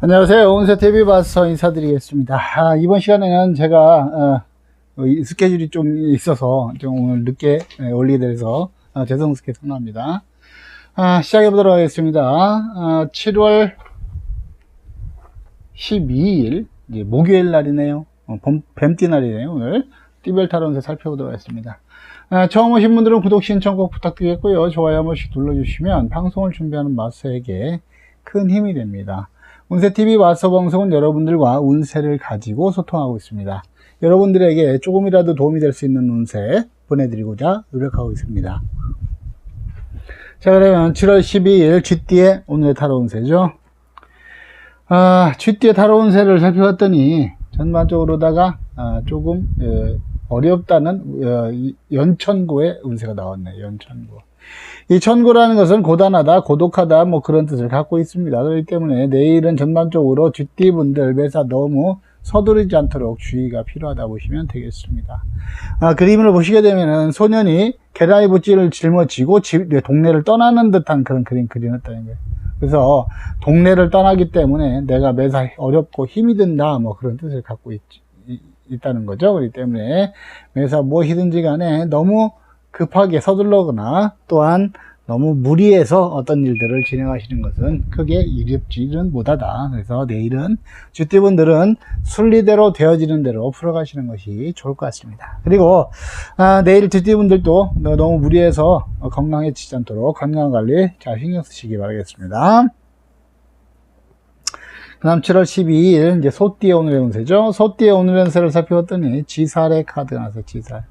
안녕하세요. 온세TV 바서 인사드리겠습니다. 아, 이번 시간에는 제가, 어, 이 스케줄이 좀 있어서 좀 오늘 늦게 예, 올리게 돼서 어, 죄송스럽게 전합니다. 아, 시작해 보도록 하겠습니다. 아, 7월 12일, 이제 목요일 날이네요. 어, 범- 뱀띠 날이네요, 오늘. 띠별 타론세 살펴보도록 하겠습니다. 아, 처음 오신 분들은 구독 신청 꼭 부탁드리겠고요. 좋아요 한 번씩 눌러주시면 방송을 준비하는 마스에게 큰 힘이 됩니다. 운세TV 마스터 방송은 여러분들과 운세를 가지고 소통하고 있습니다. 여러분들에게 조금이라도 도움이 될 수 있는 운세 보내드리고자 노력하고 있습니다. 자, 그러면 7월 12일 쥐띠의 오늘의 타로 운세죠. 아, 쥐띠의 타로 운세를 살펴봤더니 전반적으로다가 아, 조금 어, 어렵다는 어, 이 연천구의 운세가 나왔네요. 연천구. 이 천구라는 것은 고단하다, 고독하다, 뭐 그런 뜻을 갖고 있습니다. 그렇기 때문에 내일은 전반적으로 쥐띠분들 매사 너무 서두르지 않도록 주의가 필요하다 보시면 되겠습니다. 아, 그림을 보시게 되면은 소년이 계란이 붓지를 짊어지고 집, 네, 동네를 떠나는 듯한 그런 그림 그려놨다는 거예요. 그래서 동네를 떠나기 때문에 내가 매사 어렵고 힘이 든다, 뭐 그런 뜻을 갖고 있, 이- 있다는 거죠. 그렇기 때문에 매사 무엇이든지 간에 너무 급하게 서둘러거나 또한 너무 무리해서 어떤 일들을 진행하시는 것은 크게 이롭지는 못하다. 그래서 내일은 주띠분들은 순리대로 되어지는 대로 풀어가시는 것이 좋을 것 같습니다. 그리고 아, 내일 주띠분들도 너무 무리해서 건강해지지 않도록 건강관리 잘 신경 쓰시기 바라겠습니다. 그 다음 7월 12일 이제 소띠의 오늘의 운세죠. 소띠의 오늘의 운세를 살펴봤더니 지살의 카드가 나서 지살.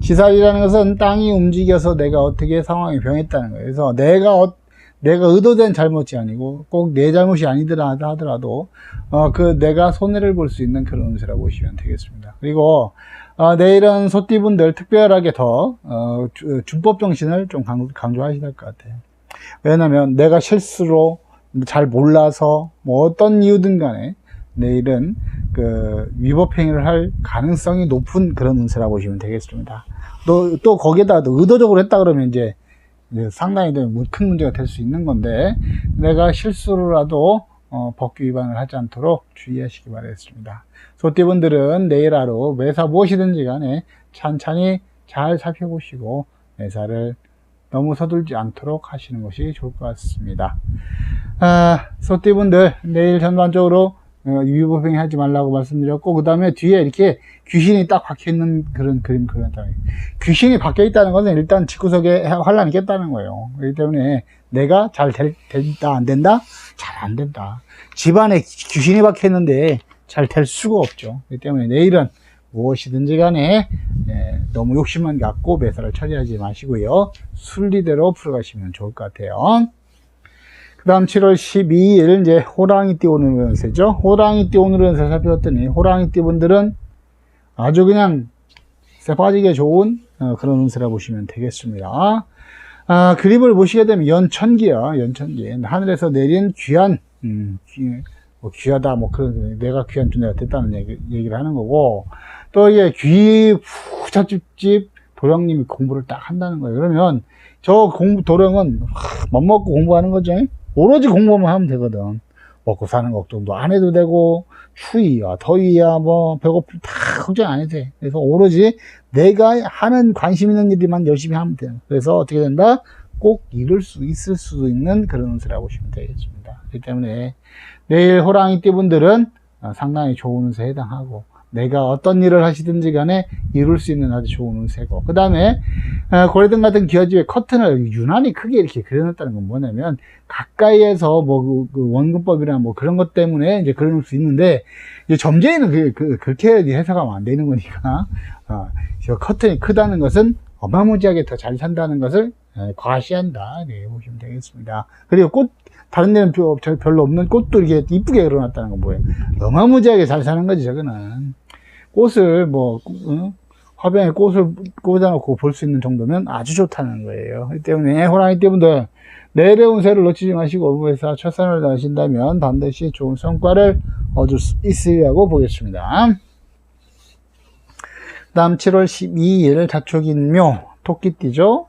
지살이라는 것은 땅이 움직여서 내가 어떻게 상황이 변했다는 거예요. 그래서 내가 어- 내가 의도된 잘못이 아니고 꼭 내 잘못이 아니더라 하더라도 어, 그 내가 손해를 볼 수 있는 그런 운세라고 보시면 되겠습니다. 그리고 어, 내일은 소띠분들 특별하게 더 어, 주- 준법 정신을 좀 강, 강조하셔야 될 것 같아요. 왜냐하면 내가 실수로 잘 몰라서 뭐 어떤 이유든 간에 내일은 그 위법 행위를 할 가능성이 높은 그런 운세라고 보시면 되겠습니다. 또, 또 거기에다가 또 의도적으로 했다 그러면 이제 상당히 좀큰 문제가 될 수 있는 건데 내가 실수로라도 어, 법규 위반을 하지 않도록 주의하시기 바라겠습니다. 소띠분들은 내일 하루 매사 무엇이든지 간에 찬찬히 잘 살펴보시고 매사를 너무 서둘지 않도록 하시는 것이 좋을 것 같습니다. 아, 소띠분들 내일 전반적으로 어, 위법행위 하지 말라고 말씀드렸고 그 다음에 뒤에 이렇게 귀신이 딱 박혀 있는 그런 그림 그렸다. 귀신이 박혀 있다는 것은 일단 집구석에 환란이 깼다는 거예요. 그렇기 때문에 내가 잘 될, 된다 안 된다 잘 안 된다. 집안에 귀신이 박혀 있는데 잘 될 수가 없죠. 그렇기 때문에 내일은 무엇이든지 간에 예, 너무 욕심만 갖고 매사를 처리하지 마시고요. 순리대로 풀어가시면 좋을 것 같아요. 그 다음 7월 12일 이제 호랑이 띠 오는 운세죠. 호랑이 띠 오는 운세 살펴봤더니 호랑이 띠 분들은 아주 그냥 새 빠지게 좋은 어, 그런 운세라 보시면 되겠습니다. 아, 그림을 보시게 되면 연천기야, 연천기. 하늘에서 내린 귀한, 음, 귀, 뭐 귀하다, 뭐 그런, 내가 귀한 존재가 됐다는 얘기, 얘기를 하는 거고, 또 이게 귀, 후차집집 도령님이 공부를 딱 한다는 거예요. 그러면 저 공부, 도령은 하, 맘먹고 공부하는 거죠. 오로지 공부만 하면 되거든. 먹고 사는 걱정도 안 해도 되고, 추위야, 더위야, 뭐, 배고플 다 걱정 안 해도 돼. 그래서 오로지 내가 하는 관심 있는 일만 열심히 하면 돼요. 그래서 어떻게 된다? 꼭 이룰 수 있을 수 있는 그런 운세라고 보시면 되겠습니다. 그렇기 때문에 내일 호랑이 띠 분들은 어, 상당히 좋은 운세에 해당하고 내가 어떤 일을 하시든지 간에 이룰 수 있는 아주 좋은 운세고 그 다음에 고래등 같은 기와집에 커튼을 유난히 크게 이렇게 그려놨다는 건 뭐냐면 가까이에서 뭐 그 원근법이나 뭐 그런 것 때문에 이제 그려놓을 수 있는데 이제 점쟁이는 그, 그, 그렇게 해석하면 안 되는 거니까 어, 저 커튼이 크다는 것은 어마무지하게 더 잘 산다는 것을 에, 과시한다. 네, 보시면 되겠습니다. 그리고 꽃, 다른 데는 별로 없는 꽃도 이렇게 이쁘게 그려놨다는 건 뭐예요? 어마무지하게 잘 사는 거지, 저거는. 꽃을 뭐, 어? 화병에 꽃을 꽂아놓고 볼 수 있는 정도면 아주 좋다는 거예요. 때문에 호랑이 때문에 내일의 운세를 놓치지 마시고 업무에서 최선을 다하신다면 반드시 좋은 성과를 얻을 수 있으리라고 보겠습니다. 다음 7월 12일 자축인묘 토끼띠죠.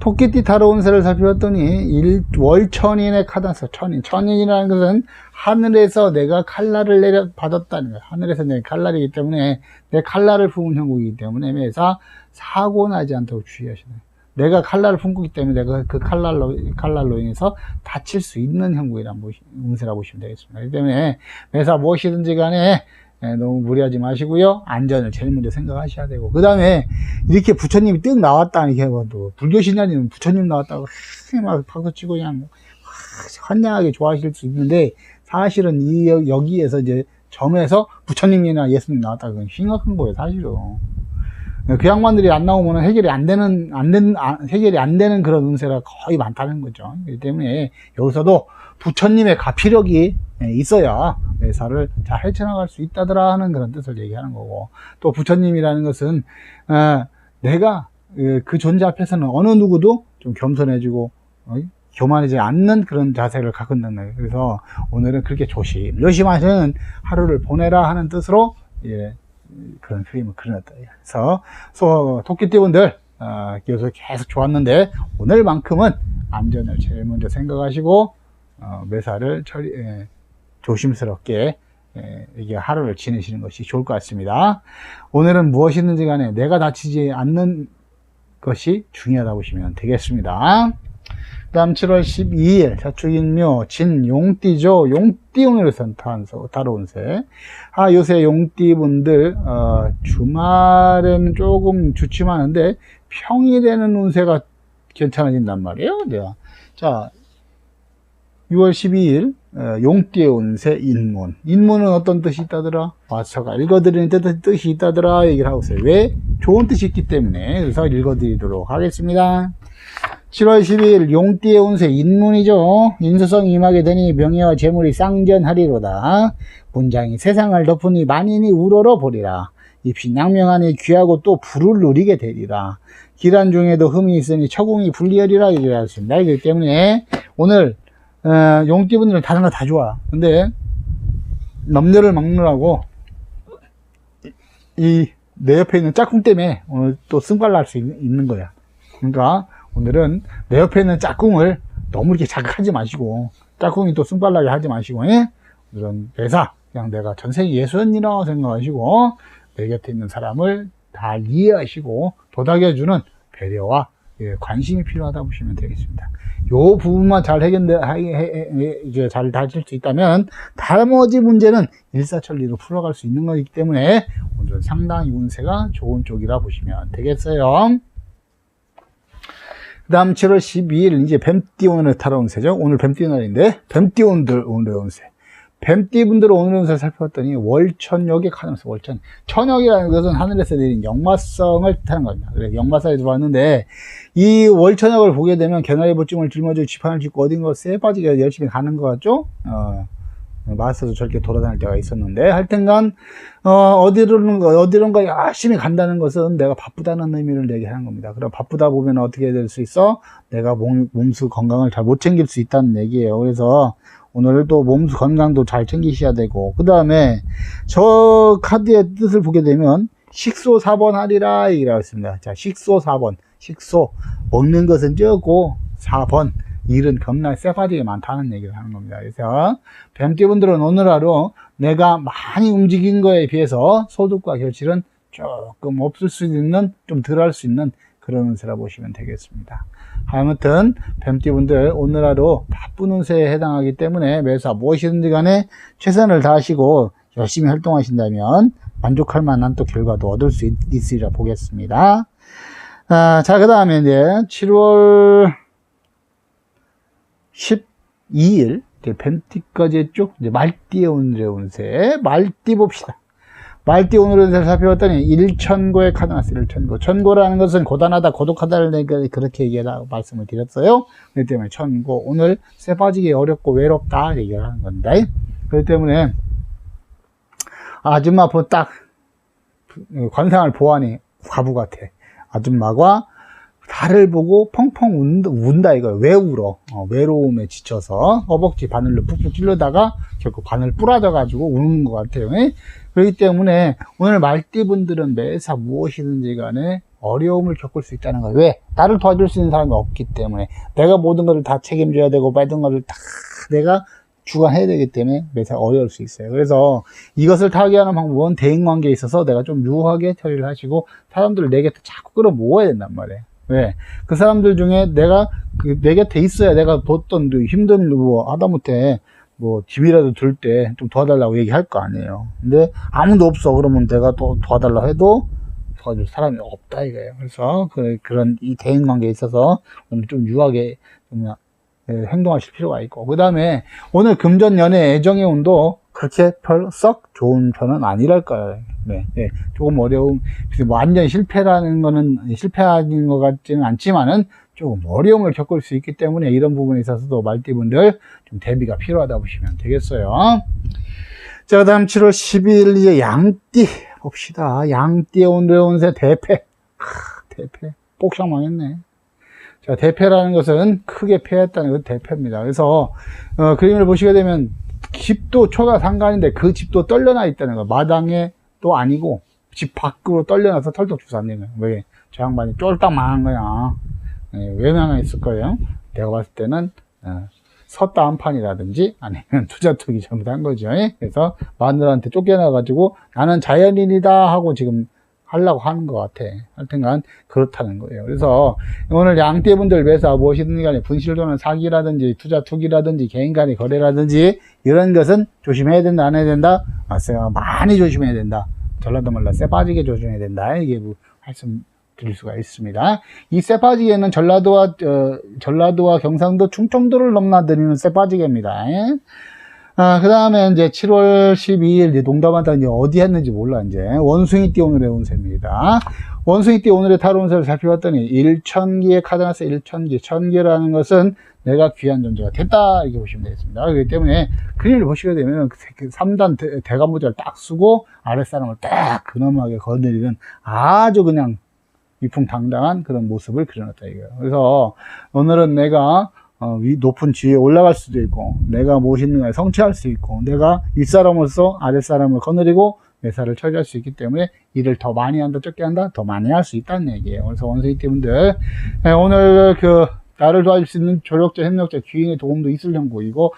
토끼띠 타로 운세를 살펴봤더니 일, 월천인의 카드에서 천인. 천인이라는 것은 하늘에서 내가 칼날을 내려 받았다는 거예요. 하늘에서 내 칼날이기 때문에 내 칼날을 품은 형국이기 때문에 매사 사고 나지 않도록 주의하시네요. 내가 칼날을 품고 있기 때문에 내가 그 칼날로, 칼날로 인해서 다칠 수 있는 형국이란 운세라고 보시면 되겠습니다. 그렇기 때문에 매사 무엇이든지 간에 예, 너무 무리하지 마시고요. 안전을 제일 먼저 생각하셔야 되고. 그 다음에 이렇게 부처님이 뜩 나왔다, 이렇게 해봐도. 불교 신자님은 부처님 나왔다고 막 박수 치고 그냥 뭐 환장하게 좋아하실 수 있는데 사실은 이 여- 여기에서 이제 점에서 부처님이나 예수님 나왔다 그건 심각한 거예요, 사실은. 그 양반들이 안 나오면 해결이 안 되는, 안 된, 안- 해결이 안 되는 그런 운세가 거의 많다는 거죠. 그렇기 때문에 여기서도 부처님의 가피력이 예, 있어야 매사를 잘 헤쳐나갈 수 있다더라 하는 그런 뜻을 얘기하는 거고 또 부처님이라는 것은 어, 내가 그, 그 존재 앞에서는 어느 누구도 좀 겸손해지고 어, 교만하지 않는 그런 자세를 있는 거예요. 그래서 오늘은 그렇게 조심 조심하시는 하루를 보내라 하는 뜻으로 예, 그런 그림을 그려놨다. 그래서 소, 토끼띠분들 어, 여기서 계속 좋았는데 오늘만큼은 안전을 제일 먼저 생각하시고 어, 매사를 처리, 예, 조심스럽게 예, 이게 하루를 지내시는 것이 좋을 것 같습니다. 오늘은 무엇이든지 간에 내가 다치지 않는 것이 중요하다고 보시면 되겠습니다. 그 다음 7월 12일 자축인묘 진용띠죠. 용띠 오늘 선탄서 다로운세. 아 요새 용띠분들 어, 주말에는 조금 주춤하는데 평일에는 운세가 괜찮아진단 말이에요. 내가 자 6월 12일 어, 용띠의 운세 인문. 인문은 어떤 뜻이 있다더라? 와서가 읽어드리는 뜻, 뜻이 있다더라 얘기를 하고 있어요. 왜? 좋은 뜻이 있기 때문에 그래서 읽어드리도록 하겠습니다. 7월 12일 용띠의 운세 인문이죠. 인수성 임하게 되니 명예와 재물이 쌍전하리로다. 문장이 세상을 덮으니 만인이 우러러 보리라. 입신 양명하니 귀하고 또 불을 누리게 되리라. 기란 중에도 흠이 있으니 처공이 불리하리라 얘기를 하셨습니다. 그렇기 때문에 오늘 어, 용띠분들은 다른 거 다 좋아. 근데 넘녀를 막느라고 이 내 옆에 있는 짝꿍 때문에 오늘 또 승발 날수 있는 거야. 그러니까 오늘은 내 옆에 있는 짝꿍을 너무 이렇게 자극하지 마시고 짝꿍이 또 승발 나게 하지 마시고 예? 오늘은 매사 그냥 내가 전생에 예수님이라고 생각하시고 내 곁에 있는 사람을 다 이해하시고 도닥여주는 배려와 예, 관심이 필요하다 보시면 되겠습니다. 요 부분만 잘 해결돼, 하- 해- 해- 해- 이제 잘 다질 수 있다면, 나머지 문제는 일사천리로 풀어갈 수 있는 거기 때문에, 오늘은 상당히 운세가 좋은 쪽이라 보시면 되겠어요. 그 다음 7월 12일, 이제 뱀띠 오늘의 타로 운세죠. 오늘 뱀띠 날인데, 뱀띠 오늘, 운세. 뱀띠 분들 오늘 운세 살펴봤더니, 월천역의 카드에서 월천. 천역이라는 것은 하늘에서 내린 역마성을 뜻하는 겁니다. 그래서 역마성에 들어왔는데, 이 월천역을 보게 되면 견화리보증을 짊어지고 지판을 짚고 어딘가 쎄 빠지게 열심히 가는 것 같죠? 어, 마스도 저렇게 돌아다닐 때가 있었는데, 하여튼간, 어, 어디론가, 어디론가 열심히 간다는 것은 내가 바쁘다는 의미를 얘기하는 겁니다. 그럼 바쁘다 보면 어떻게 될 수 있어? 내가 몸, 몸수 건강을 잘 못 챙길 수 있다는 얘기예요. 그래서 오늘도 몸수 건강도 잘 챙기셔야 되고, 그 다음에 저 카드의 뜻을 보게 되면, 식소 4번 하리라 얘기라고 했습니다. 자, 식소 4번. 식소. 먹는 것은 적고, 4번. 일은 겁나 쎄빠지게 많다는 얘기를 하는 겁니다. 그래서, 뱀띠분들은 오늘 하루 내가 많이 움직인 거에 비해서 소득과 결실은 조금 없을 수 있는, 좀 덜 할 수 있는 그런 운세라 보시면 되겠습니다. 아무튼, 뱀띠분들 오늘 하루 바쁜 운세에 해당하기 때문에 매사 무엇이든지 간에 최선을 다하시고 열심히 활동하신다면 만족할 만한 또 결과도 얻을 수 있, 있으리라 보겠습니다. 아, 자, 그 다음에 이제 7월 12일, 뱀띠까지 했죠? 이제 말띠의 오늘의 운세. 말띠 봅시다. 말띠 운세를 살펴봤더니 일천고의 카드 나왔어요. 일천고. 천고라는 것은 고단하다, 고독하다를 내가 그렇게 얘기하다 말씀을 드렸어요. 그렇기 때문에 천고. 오늘 쇠 빠지기 어렵고 외롭다. 얘기를 하는 건데. 그렇기 때문에 아줌마 보딱 관상을 보아니 과부 같아. 아줌마가 달을 보고 펑펑 운다, 운다 이거 왜 울어? 어, 외로움에 지쳐서 허벅지 바늘로 푹푹 찔러다가 결국 바늘 부러져 가지고 우는 것 같아요. 예? 그렇기 때문에 오늘 말띠분들은 매사 무엇이든지 간에 어려움을 겪을 수 있다는 거예요. 왜? 나를 도와줄 수 있는 사람이 없기 때문에 내가 모든 것을 다 책임져야 되고 모든 것을 다 내가 주관해야 되기 때문에 매사 어려울 수 있어요. 그래서 이것을 타개하는 방법은 대인관계에 있어서 내가 좀 유하게 처리를 하시고 사람들을 내 곁에 자꾸 끌어모아야 된단 말이에요. 왜? 그 사람들 중에 내가 그 내 곁에 있어야 내가 어떤 힘든 뭐 하다못해 뭐 집이라도 들 때 좀 도와달라고 얘기할 거 아니에요. 근데 아무도 없어 그러면 내가 또 도와달라고 해도 도와줄 사람이 없다 이거예요. 그래서 그, 그런 이 대인 관계에 있어서 오늘 좀 유하게 좀 예, 행동하실 필요가 있고 그 다음에 오늘 금전 연애 애정의 운도 그렇게 썩 좋은 편은 아니랄까요. 네, 네, 조금 어려움, 뭐 완전 실패라는 거는 실패하는 것 같지는 않지만은 조금 어려움을 겪을 수 있기 때문에 이런 부분에 있어서도 말띠분들 좀 대비가 필요하다 보시면 되겠어요. 자, 그 다음 7월 12일 이제 양띠 봅시다. 양띠의 오늘의 운세 대패. 크, 대패. 복상 망했네. 자, 대패라는 것은 크게 패했다는 그 대패입니다. 그래서, 어, 그림을 보시게 되면 집도 초가 상관인데 그 집도 떨려나 있다는 거. 마당에 또 아니고 집 밖으로 떨려나서 주사는 거예요. 왜? 저 양반이 쫄딱 망한 거야. 예, 왜 망했을 거예요? 내가 봤을 때는, 어, 섰다 한 판이라든지 아니면 투자 투기 잘못한 거죠. 예? 그래서 마누라한테 쫓겨나 가지고 나는 자연인이다 하고 지금 하려고 하는 것 같아. 하여튼간 그렇다는 거예요. 그래서 오늘 양떼분들 매사 무엇이든 간에 분실도는 사기라든지 투자 투기라든지 개인 간의 거래라든지 이런 것은 조심해야 된다 안 해야 된다? 맞아요. 많이 조심해야 된다. 전라도 말라 쎄 빠지게 조심해야 된다. 이게 뭐 말씀 드릴 수가 있습니다. 이 쇠빠지개는 전라도와 어, 전라도와 경상도 충청도를 넘나드리는 쇠빠지개입니다. 예? 아, 그 다음에 이제 7월 12일 이제 농담하다 이제 어디 했는지 몰라 이제 원숭이 띠 오늘의 운세입니다. 원숭이 띠 오늘의 타로 운세를 살펴봤더니 1천기의 카드 나서 1천기, 천기라는 것은 내가 귀한 존재가 됐다 이렇게 보시면 되겠습니다. 그렇기 때문에 그림을 보시게 되면 3단 그 대가모자를 딱 쓰고 아랫사람을 딱 근엄하게 거느리는 아주 그냥 위풍당당한 그런 모습을 그려놨다 이거예요. 그래서 오늘은 내가 어, 위, 높은 지위에 올라갈 수도 있고 내가 무엇있는 가 성취할 수 있고 내가 윗사람으로서 아랫사람을 거느리고 매사를 처리할 수 있기 때문에 일을 더 많이 한다 적게 한다 더 많이 할 수 있다는 얘기예요. 그래서 원숭이 팀들 예, 오늘 그 나를 도와줄 수 있는 조력자, 협력자, 귀인의 도움도 있을 형국이고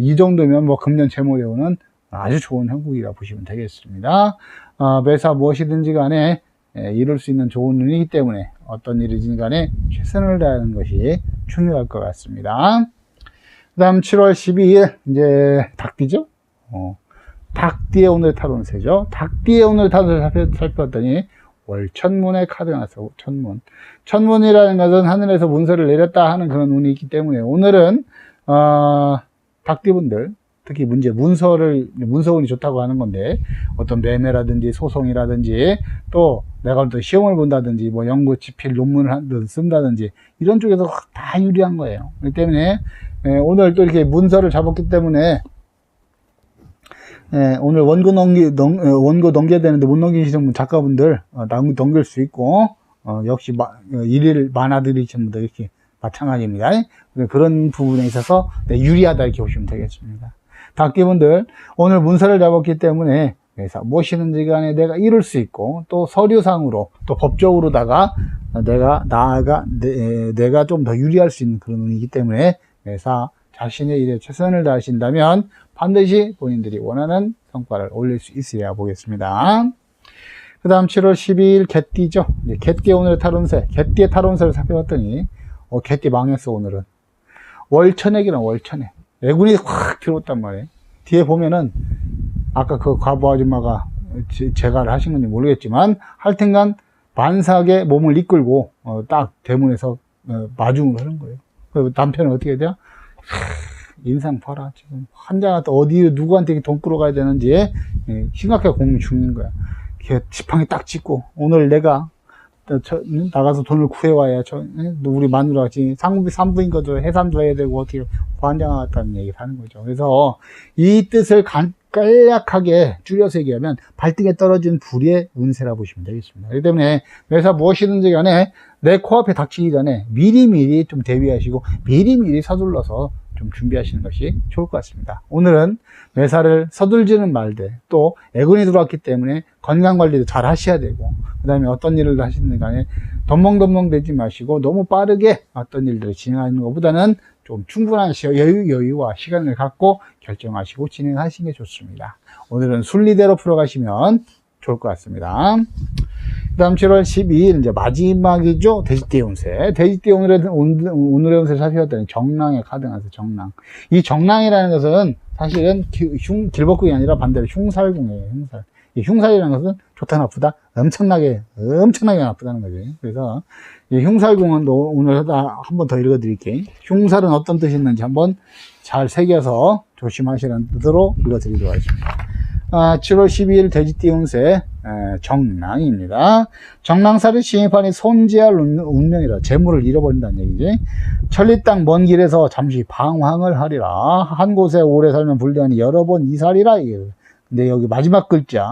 이 정도면 뭐 금년 오는 아주 좋은 형국이라 보시면 되겠습니다. 어, 매사 무엇이든지 간에 예, 이룰 수 있는 좋은 운이기 때문에 어떤 일이든 간에 최선을 다하는 것이 중요할 것 같습니다. 그 다음 7월 12일, 이제 닭띠죠? 어, 닭띠의 오늘 타론세죠. 닭띠의 오늘 타론을 살펴봤더니 월천문의 카드가 나서 천문. 천문이라는 것은 하늘에서 문서를 내렸다 하는 그런 운이 있기 때문에 오늘은, 어, 닭띠분들, 특히 문제 문서를 문서운이 좋다고 하는 건데 어떤 매매라든지 소송이라든지 또 내가 또 시험을 본다든지 뭐 연구 집필 논문을 쓴다든지 이런 쪽에서 다 유리한 거예요. 그렇기 때문에 예, 오늘 또 이렇게 문서를 잡았기 때문에 예, 오늘 원고 넘기 넘, 어, 원고 넘겨야 되는데 못 넘기시는 작가분들 어, 넘길 수 있고 어, 역시 마, 어, 일일 만화들이신 분들 이렇게 마찬가지입니다. 그런 부분에 있어서 네, 유리하다 이렇게 보시면 되겠습니다. 닭기분들 오늘 문서를 잡았기 때문에 그래서 무엇이든지 간에 내가 이룰 수 있고 또 서류상으로 또 법적으로다가 내가 나아가 내, 가 좀 더 유리할 수 있는 그런 운이기 때문에 그래서 자신의 일에 최선을 다하신다면 반드시 본인들이 원하는 성과를 올릴 수 있어야 보겠습니다. 그 다음 7월 12일 개띠죠. 개띠 오늘의 탈운세, 개띠의 탈운세를 살펴봤더니 어, 개띠 망했어 오늘은. 월천액이란 월천액. 애군이 확 들어왔단 말이에요. 뒤에 보면은 아까 그 과부 아줌마가 제가를 하신 건지 모르겠지만 하여튼간 반삭에 몸을 이끌고 어, 딱 대문에서 어, 마중을 하는 거예요. 그 남편은 어떻게 돼요? 인상 봐라 지금 환자한테 어디 누구한테 돈 끌어가야 되는지 예, 심각하게 고민 중인 거야. 지팡이 딱 짚고 오늘 내가 저, 나가서 돈을 구해와야 저, 우리 마누라가 지금 상비 산부인 것도 해산도 해야 되고 어떻게 관장하다는 얘기를 하는 거죠. 그래서 이 뜻을 간, 간략하게 줄여서 얘기하면 발등에 떨어진 불의 운세라 보시면 되겠습니다. 그렇기 때문에 매사 무엇이든지 간에 내 코앞에 닥치기 전에 미리미리 좀 대비하시고 미리미리 서둘러서 좀 준비하시는 것이 좋을 것 같습니다. 오늘은 매사를 서둘지는 말되 또 애군이 들어왔기 때문에 건강 관리도 잘 하셔야 되고 그 다음에 어떤 일을 하시는 간에 덤벙덤벙 되지 마시고 너무 빠르게 어떤 일들을 진행하는 것보다는 좀 충분한 시- 여유, 여유와 시간을 갖고 결정하시고 진행하시는 게 좋습니다. 오늘은 순리대로 풀어가시면 좋을 것 같습니다. 그 다음 7월 12일, 이제 마지막이죠. 돼지띠 운세. 돼지띠 오늘의, 오늘- 오늘의 운세를 살펴봤더니 정랑의 카드가 나서 정랑. 이 정랑이라는 것은 사실은 기- 흉, 길벗국이 아니라 반대로 흉살궁이에요. 흉살. 이 흉살이라는 것은 좋다 나쁘다? 엄청나게, 엄청나게 나쁘다는 거죠. 그래서 이 흉살궁은 또 오늘 하다 한번 더 읽어드릴게요. 흉살은 어떤 뜻이 있는지 한번 잘 새겨서 조심하시라는 뜻으로 읽어드리도록 하겠습니다. 아, 7월 12일 돼지띠 운세 에, 정랑입니다. 정랑살이 시행판이 손재할 운- 운명이라 재물을 잃어버린다는 얘기지. 천리 땅 먼 길에서 잠시 방황을 하리라. 한 곳에 오래 살면 불리하니 여러 번 이살이라. 근데 여기 마지막 글자,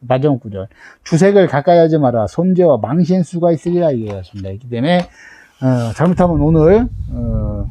마지막 구절. 주색을 가까이 하지 마라. 손재와 망신수가 있으리라. 이게였습니다. 그렇기 때문에, 어, 잘못하면 오늘, 어,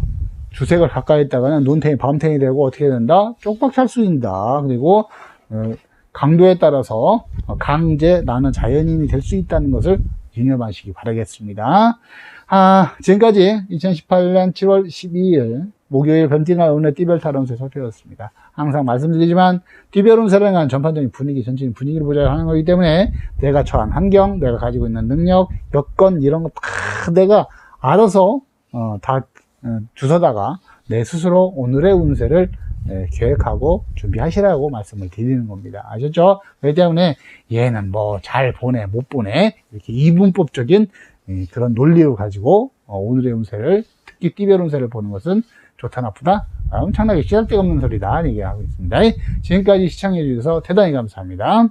주색을 가까이 했다가는 눈탱이 밤탱이 되고 어떻게 된다? 쪽박 찰수 있다. 그리고 어, 강도에 따라서 어, 강제 나는 자연인이 될 수 있다는 것을 유념하시기 바라겠습니다. 아, 지금까지 2018년 7월 12일 목요일 변티나 오늘 띠별 타론세 살펴봤습니다. 항상 말씀드리지만 띠별 운세라는 건 전반적인 분위기, 전체적인 분위기를 보자 하는 거기 때문에 내가 처한 환경, 내가 가지고 있는 능력, 여건 이런 거 다 내가 알아서 어, 다 어, 주워다가 내 스스로 오늘의 운세를 예, 계획하고 준비하시라고 말씀을 드리는 겁니다. 아셨죠? 그렇기 때문에 얘는 뭐 잘 보내, 못 보내 이렇게 이분법적인 예, 그런 논리를 가지고 어, 오늘의 운세를 특히 띠별 운세를 보는 것은 좋다 나쁘다 아, 엄청나게 씨알데가 없는 소리다 얘기하고 있습니다. 지금까지 시청해 주셔서 대단히 감사합니다.